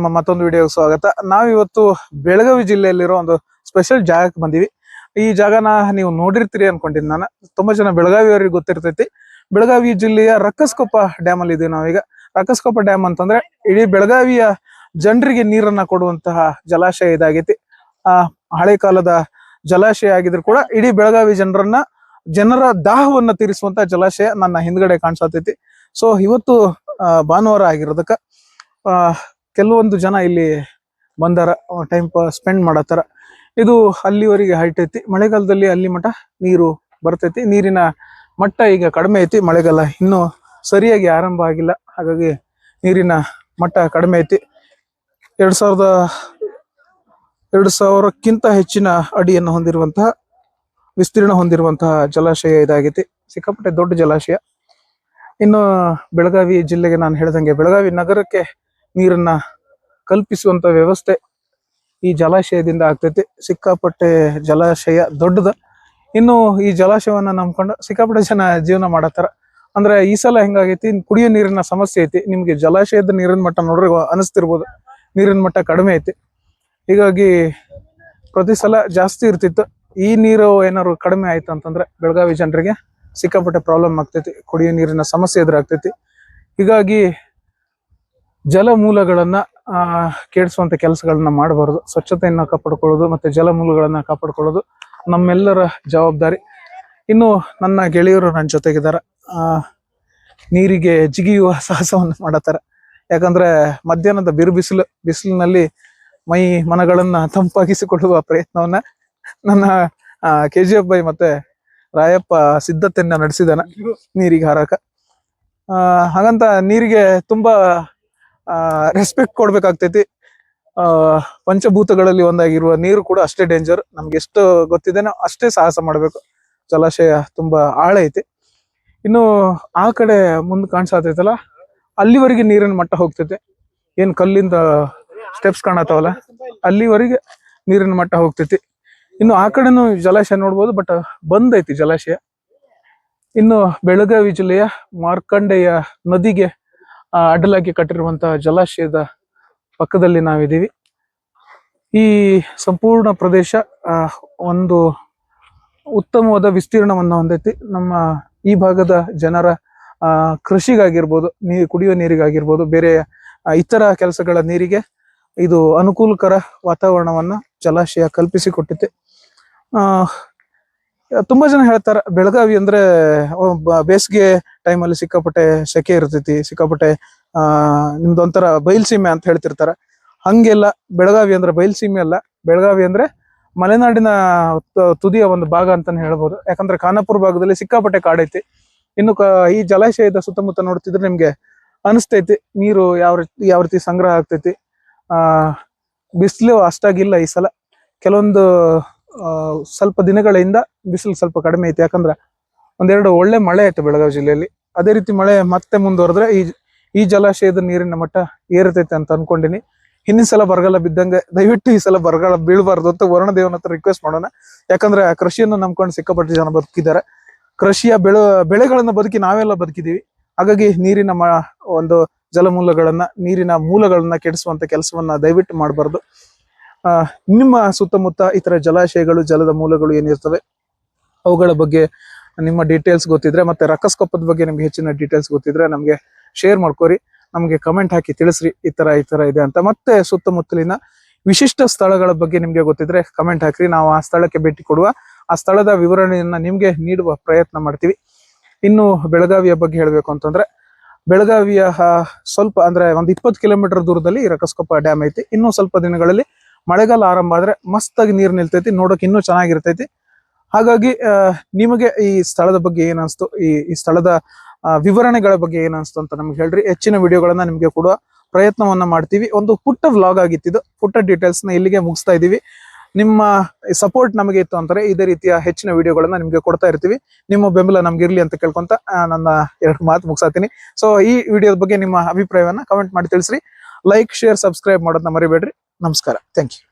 ನಿಮ್ಮ ಮತ್ತೊಂದು ವಿಡಿಯೋಗೆ ಸ್ವಾಗತ. ನಾವಿವತ್ತು ಬೆಳಗಾವಿ ಜಿಲ್ಲೆಯಲ್ಲಿರೋ ಒಂದು ಸ್ಪೆಷಲ್ ಜಾಗಕ್ಕೆ ಬಂದಿವಿ. ಈ ಜಾಗನ ನೀವು ನೋಡಿರ್ತೀರಿ ಅನ್ಕೊಂಡಿದ್ ನಾನು. ತುಂಬಾ ಜನ ಬೆಳಗಾವಿಯವರಿಗೆ ಗೊತ್ತಿರ್ತೈತಿ. ಬೆಳಗಾವಿ ಜಿಲ್ಲೆಯ ರಕ್ಕಸ್ಕೊಪ್ಪ ಡ್ಯಾಮ್ ಅಲ್ಲಿ ಇದೀವಿ ನಾವೀಗ. ರಕ್ಕಸ್ಕೊಪ್ಪ ಡ್ಯಾಮ್ ಅಂತಂದ್ರೆ ಇಡೀ ಬೆಳಗಾವಿಯ ಜನರಿಗೆ ನೀರನ್ನ ಕೊಡುವಂತಹ ಜಲಾಶಯ ಇದಾಗೈತಿ. ಆ, ಹಳೆ ಕಾಲದ ಜಲಾಶಯ ಆಗಿದ್ರು ಕೂಡ ಇಡೀ ಬೆಳಗಾವಿ ಜನರನ್ನ, ಜನರ ದಾಹವನ್ನ ತೀರಿಸುವಂತ ಜಲಾಶಯ ನನ್ನ ಹಿಂದ್ಗಡೆ ಕಾಣಿಸತೈತಿ. ಸೊ ಇವತ್ತು ಭಾನುವಾರ ಆಗಿರೋದಕ್ಕ ಕೆಲವೊಂದು ಜನ ಇಲ್ಲಿ ಬಂದಾರ ಟೈಮ್ ಸ್ಪೆಂಡ್ ಮಾಡತ್ತಾರ. ಇದು ಅಲ್ಲಿವರೆಗೆ ಹೈಟ್ ಐತಿ ಮಳೆಗಾಲದಲ್ಲಿ ಅಲ್ಲಿ ಮಠ ನೀರು ಬರ್ತೈತಿ. ನೀರಿನ ಮಟ್ಟ ಈಗ ಕಡಿಮೆ ಐತಿ. ಮಳೆಗಾಲ ಇನ್ನೂ ಸರಿಯಾಗಿ ಆರಂಭ ಆಗಿಲ್ಲ. ಹಾಗಾಗಿ ನೀರಿನ ಮಟ್ಟ ಕಡಿಮೆ ಐತಿ. ಎರಡ್ ಸಾವಿರದ, ಎರಡು ಸಾವಿರಕ್ಕಿಂತ ಹೆಚ್ಚಿನ ಅಡಿಯನ್ನು ಹೊಂದಿರುವಂತಹ, ವಿಸ್ತೀರ್ಣ ಹೊಂದಿರುವಂತಹ ಜಲಾಶಯ ಇದಾಗೈತಿ. ಸಿಕ್ಕಾಪಟ್ಟೆ ದೊಡ್ಡ ಜಲಾಶಯ. ಇನ್ನು ಬೆಳಗಾವಿ ಜಿಲ್ಲೆಗೆ ನಾನು ಹೇಳ್ದಂಗೆ ಬೆಳಗಾವಿ ನಗರಕ್ಕೆ ನೀರನ್ನ ಕಲ್ಪಿಸುವಂತ ವ್ಯವಸ್ಥೆ ಈ ಜಲಾಶಯದಿಂದ ಆಗ್ತೈತಿ. ಸಿಕ್ಕಾಪಟ್ಟೆ ಜಲಾಶಯ ದೊಡ್ಡದ. ಇನ್ನು ಈ ಜಲಾಶಯವನ್ನ ನಂಬ್ಕೊಂಡು ಸಿಕ್ಕಾಪಟ್ಟೆ ಜನ ಜೀವನ ಮಾಡತ್ತಾರ. ಅಂದ್ರೆ ಈ ಸಲ ಹೆಂಗಾಗೈತಿ? ಕುಡಿಯೋ ನೀರಿನ ಸಮಸ್ಯೆ ಐತಿ. ನಿಮ್ಗೆ ಜಲಾಶಯದ ನೀರಿನ ಮಟ್ಟ ನೋಡ್ರಿ ಅನಿಸ್ತಿರ್ಬೋದು. ನೀರಿನ ಮಟ್ಟ ಕಡಿಮೆ ಐತಿ. ಹೀಗಾಗಿ ಪ್ರತಿ ಸಲ ಜಾಸ್ತಿ ಇರ್ತಿತ್ತು. ಈ ನೀರು ಏನಾದ್ರು ಕಡಿಮೆ ಆಯ್ತು ಅಂತಂದ್ರೆ ಬೆಳಗಾವಿ ಜನರಿಗೆ ಸಿಕ್ಕಾಪಟ್ಟೆ ಪ್ರಾಬ್ಲಮ್ ಆಗ್ತೈತಿ. ಕುಡಿಯೋ ನೀರಿನ ಸಮಸ್ಯೆ ಎದುರಾಗ್ತೈತಿ. ಹೀಗಾಗಿ ಜಲಮೂಲಗಳನ್ನ ಕೆಡಿಸುವಂತ ಕೆಲಸಗಳನ್ನ ಮಾಡಬಾರದು. ಸ್ವಚ್ಛತೆಯನ್ನ ಕಾಪಾಡ್ಕೊಳ್ಳೋದು ಮತ್ತೆ ಜಲಮೂಲಗಳನ್ನ ಕಾಪಾಡ್ಕೊಳ್ಳೋದು ನಮ್ಮೆಲ್ಲರ ಜವಾಬ್ದಾರಿ. ಇನ್ನು ನನ್ನ ಗೆಳೆಯರು ನನ್ನ ಜೊತೆಗಿದ್ದಾರೆ. ನೀರಿಗೆ ಜಿಗಿಯುವ ಸಾಹಸವನ್ನು ಮಾಡತ್ತಾರ. ಯಾಕಂದ್ರೆ ಮಧ್ಯಾಹ್ನದ ಬಿರು ಬಿಸಿಲು, ಬಿಸಿಲಿನಲ್ಲಿ ಮೈ ಮನಗಳನ್ನ ತಂಪಾಗಿಸಿಕೊಳ್ಳುವ ಪ್ರಯತ್ನವನ್ನ ನನ್ನ ಕೆ ಜಿ ಎಫ್ ಬೈ ಮತ್ತೆ ರಾಯಪ್ಪ ಸಿದ್ಧತೆಯನ್ನ ನಡೆಸಿದಾನ ನೀರಿಗೆ ಹಾರಕ. ಹಾಗಂತ ನೀರಿಗೆ ತುಂಬಾ ರೆಸ್ಪೆಕ್ಟ್ ಕೊಡ್ಬೇಕಾಗ್ತೈತಿ. ಆ ಪಂಚಭೂತಗಳಲ್ಲಿ ಒಂದಾಗಿರುವ ನೀರು ಕೂಡ ಅಷ್ಟೇ ಡೇಂಜರ್ ನಮ್ಗೆ ಎಷ್ಟು ಗೊತ್ತಿದೆನೋ ಅಷ್ಟೇ ಸಾಹಸ ಮಾಡಬೇಕು. ಜಲಾಶಯ ತುಂಬಾ ಆಳ ಐತಿ. ಇನ್ನು ಆ ಕಡೆ ಮುಂದ್ ಕಾಣಿಸತೈತಲ್ಲ ಅಲ್ಲಿವರೆಗೆ ನೀರಿನ ಮಟ್ಟ ಹೋಗ್ತೈತೆ. ಏನ್ ಕಲ್ಲಿಂದ ಸ್ಟೆಪ್ಸ್ ಕಾಣತಾವಲ್ಲ ಅಲ್ಲಿವರೆಗೆ ನೀರಿನ ಮಟ್ಟ ಹೋಗ್ತೈತಿ. ಇನ್ನು ಆ ಕಡೆನೂ ಜಲಾಶಯ ನೋಡ್ಬೋದು ಬಟ್ ಬಂದ್ ಐತಿ ಜಲಾಶಯ. ಇನ್ನು ಬೆಳಗಾವಿ ಜಿಲ್ಲೆಯ ಮಾರ್ಕಂಡೆಯ ನದಿಗೆ ಆ, ಅಡ್ಡಲಾಗಿ ಕಟ್ಟಿರುವಂತಹ ಜಲಾಶಯದ ಪಕ್ಕದಲ್ಲಿ ನಾವಿದ್ದೀವಿ. ಈ ಸಂಪೂರ್ಣ ಪ್ರದೇಶ ಒಂದು ಉತ್ತಮವಾದ ವಿಸ್ತೀರ್ಣವನ್ನು ಹೊಂದೈತಿ. ನಮ್ಮ ಈ ಭಾಗದ ಜನರ ಕೃಷಿಗಾಗಿರ್ಬೋದು ನೀರು ಕುಡಿಯುವ ನೀರಿಗಾಗಿರ್ಬೋದು, ಬೇರೆ ಇತರ ಕೆಲಸಗಳ ನೀರಿಗೆ ಇದು ಅನುಕೂಲಕರ ವಾತಾವರಣವನ್ನ ಜಲಾಶಯ ಕಲ್ಪಿಸಿಕೊಟ್ಟಿದೆ. ತುಂಬಾ ಜನ ಹೇಳ್ತಾರ, ಬೆಳಗಾವಿ ಅಂದ್ರೆ ಬೇಸಿಗೆ ಟೈಮಲ್ಲಿ ಸಿಕ್ಕಾಪಟ್ಟೆ ಸೆಕೆ ಇರ್ತೈತಿ, ಸಿಕ್ಕಾಪಟ್ಟೆ, ಆ ನಿಮ್ದೊಂಥರ ಬಯಲ್ಸೀಮೆ ಅಂತ ಹೇಳ್ತಿರ್ತಾರ. ಹಂಗೆಲ್ಲ ಬೆಳಗಾವಿ ಅಂದ್ರೆ ಬಯಲ್ಸೀಮೆ ಅಲ್ಲ, ಬೆಳಗಾವಿ ಅಂದ್ರೆ ಮಲೆನಾಡಿನ ತುದಿಯ ಒಂದು ಭಾಗ ಅಂತಾನೆ ಹೇಳ್ಬೋದು. ಯಾಕಂದ್ರೆ ಖಾನಾಪುರ ಭಾಗದಲ್ಲಿ ಸಿಕ್ಕಾಪಟ್ಟೆ ಕಾಡೈತಿ. ಇನ್ನು ಈ ಜಲಾಶಯದ ಸುತ್ತಮುತ್ತ ನೋಡ್ತಿದ್ರೆ ನಿಮ್ಗೆ ಅನಿಸ್ತೈತಿ, ನೀರು ಯಾವ ರೀತಿ ಯಾವ ರೀತಿ ಸಂಗ್ರಹ ಆಗ್ತೈತಿ. ಆ, ಬಿಸಿಲು ಅಷ್ಟಾಗಿಲ್ಲ ಈ ಸಲ. ಕೆಲವೊಂದು ಸ್ವಲ್ಪ ದಿನಗಳಿಂದ ಬಿಸಿಲು ಸ್ವಲ್ಪ ಕಡಿಮೆ ಐತೆ. ಯಾಕಂದ್ರೆ ಒಂದೆರಡು ಒಳ್ಳೆ ಮಳೆ ಆಯ್ತು ಬೆಳಗಾವಿ ಜಿಲ್ಲೆಯಲ್ಲಿ. ಅದೇ ರೀತಿ ಮಳೆ ಮತ್ತೆ ಮುಂದುವರೆದ್ರೆ ಈ ಈ ಜಲಾಶಯದ ನೀರಿನ ಮಟ್ಟ ಏರುತೈತೆ ಅಂತ ಅನ್ಕೊಂಡಿನಿ. ಹಿಂದಿನ ಸಲ ಬರಗಾಲ ಬಿದ್ದಂಗೆ ದಯವಿಟ್ಟು ಈ ಸಲ ಬರಗಾಲ ಬೀಳಬಾರ್ದು ಅಂತ ವರುಣ ದೇವನ ಹತ್ರ ರಿಕ್ವೆಸ್ಟ್ ಮಾಡೋಣ. ಯಾಕಂದ್ರೆ ಕೃಷಿಯನ್ನು ನಂಬ್ಕೊಂಡು ಸಿಕ್ಕಾಪಟ್ಟೆ ಜನ ಬದುಕಿದ್ದಾರೆ. ಕೃಷಿಯ ಬೆಳೆ, ಬೆಳೆಗಳನ್ನ ಬದುಕಿ ನಾವೆಲ್ಲ ಬದುಕಿದೀವಿ. ಹಾಗಾಗಿ ನೀರಿನ ಒಂದು ಜಲಮೂಲಗಳನ್ನ, ನೀರಿನ ಮೂಲಗಳನ್ನ ಕೆಡಿಸುವಂತ ಕೆಲಸವನ್ನ ದಯವಿಟ್ಟು ಮಾಡಬಾರ್ದು. ನಿಮ್ಮ ಸುತ್ತಮುತ್ತ ಇತರ ಜಲಾಶಯಗಳು, ಜಲದ ಮೂಲಗಳು ಏನಿರ್ತವೆ ಅವುಗಳ ಬಗ್ಗೆ ನಿಮ್ಮ ಡೀಟೇಲ್ಸ್ ಗೊತ್ತಿದ್ರೆ ಮತ್ತೆ ರಕ್ಕಸ್ಕೊಪ್ಪದ ಬಗ್ಗೆ ನಿಮ್ಗೆ ಹೆಚ್ಚಿನ ಡೀಟೇಲ್ಸ್ ಗೊತ್ತಿದ್ರೆ ನಮ್ಗೆ ಶೇರ್ ಮಾಡ್ಕೋರಿ. ನಮಗೆ ಕಮೆಂಟ್ ಹಾಕಿ ತಿಳಿಸ್ರಿ ಈ ತರ ಈ ತರ ಇದೆ ಅಂತ. ಮತ್ತೆ ಸುತ್ತಮುತ್ತಲಿನ ವಿಶಿಷ್ಟ ಸ್ಥಳಗಳ ಬಗ್ಗೆ ನಿಮ್ಗೆ ಗೊತ್ತಿದ್ರೆ ಕಮೆಂಟ್ ಹಾಕ್ರಿ. ನಾವು ಆ ಸ್ಥಳಕ್ಕೆ ಭೇಟಿ ಕೊಡುವ, ಆ ಸ್ಥಳದ ವಿವರಣೆಯನ್ನ ನಿಮ್ಗೆ ನೀಡುವ ಪ್ರಯತ್ನ ಮಾಡ್ತೀವಿ. ಇನ್ನು ಬೆಳಗಾವಿಯ ಬಗ್ಗೆ ಹೇಳ್ಬೇಕು ಅಂತಂದ್ರೆ, ಬೆಳಗಾವಿಯ ಸ್ವಲ್ಪ ಅಂದ್ರೆ ಒಂದು ಇಪ್ಪತ್ತು ಕಿಲೋಮೀಟರ್ ದೂರದಲ್ಲಿ ರಕಸ್ಕೊಪ್ಪ ಡ್ಯಾಮ್ ಐತಿ. ಇನ್ನೂ ಸ್ವಲ್ಪ ದಿನಗಳಲ್ಲಿ ಮಳೆಗಾಲ ಆರಂಭ ಆದ್ರೆ ಮಸ್ತಾಗಿ ನೀರ್ ನಿಲ್ತೈತಿ, ನೋಡೋಕೆ ಇನ್ನೂ ಚೆನ್ನಾಗಿರ್ತೈತಿ. ಹಾಗಾಗಿ ನಿಮಗೆ ಈ ಸ್ಥಳದ ಬಗ್ಗೆ ಏನ್ ಅನ್ಸ್ತು, ಈ ಈ ಸ್ಥಳದ ವಿವರಣೆಗಳ ಬಗ್ಗೆ ಏನ್ ಅನ್ಸ್ತು ಅಂತ ನಮ್ಗೆ ಹೇಳ್ರಿ. ಹೆಚ್ಚಿನ ವಿಡಿಯೋಗಳನ್ನ ನಿಮಗೆ ಕೊಡುವ ಪ್ರಯತ್ನವನ್ನ ಮಾಡ್ತೀವಿ. ಒಂದು ಪುಟ್ಟ ವ್ಲಾಗ್ ಆಗಿತ್ತಿದ್ದು ಪುಟ್ಟ ಡೀಟೇಲ್ಸ್ನ ಇಲ್ಲಿಗೆ ಮುಗಿಸ್ತಾ ಇದೀವಿ. ನಿಮ್ಮ ಸಪೋರ್ಟ್ ನಮಗೆ ಇತ್ತು ಅಂತಾರೆ ಇದೇ ರೀತಿಯ ಹೆಚ್ಚಿನ ವಿಡಿಯೋಗಳನ್ನ ನಿಮಗೆ ಕೊಡ್ತಾ ಇರ್ತೀವಿ. ನಿಮ್ಮ ಬೆಂಬಲ ನಮ್ಗೆ ಇರ್ಲಿ ಅಂತ ಕೇಳ್ಕೊಂತ ನನ್ನ ಎರಡು ಮಾತು ಮುಗಿಸ್ತೀನಿ. ಸೊ ಈ ವಿಡಿಯೋದ ಬಗ್ಗೆ ನಿಮ್ಮ ಅಭಿಪ್ರಾಯವನ್ನ ಕಮೆಂಟ್ ಮಾಡಿ ತಿಳಿಸ್ರಿ. ಲೈಕ್ ಶೇರ್ ಸಬ್ಸ್ಕ್ರೈಬ್ ಮಾಡೋದನ್ನ ಮರಿಬೇಡ್ರಿ. ನಮಸ್ಕಾರ. Thank you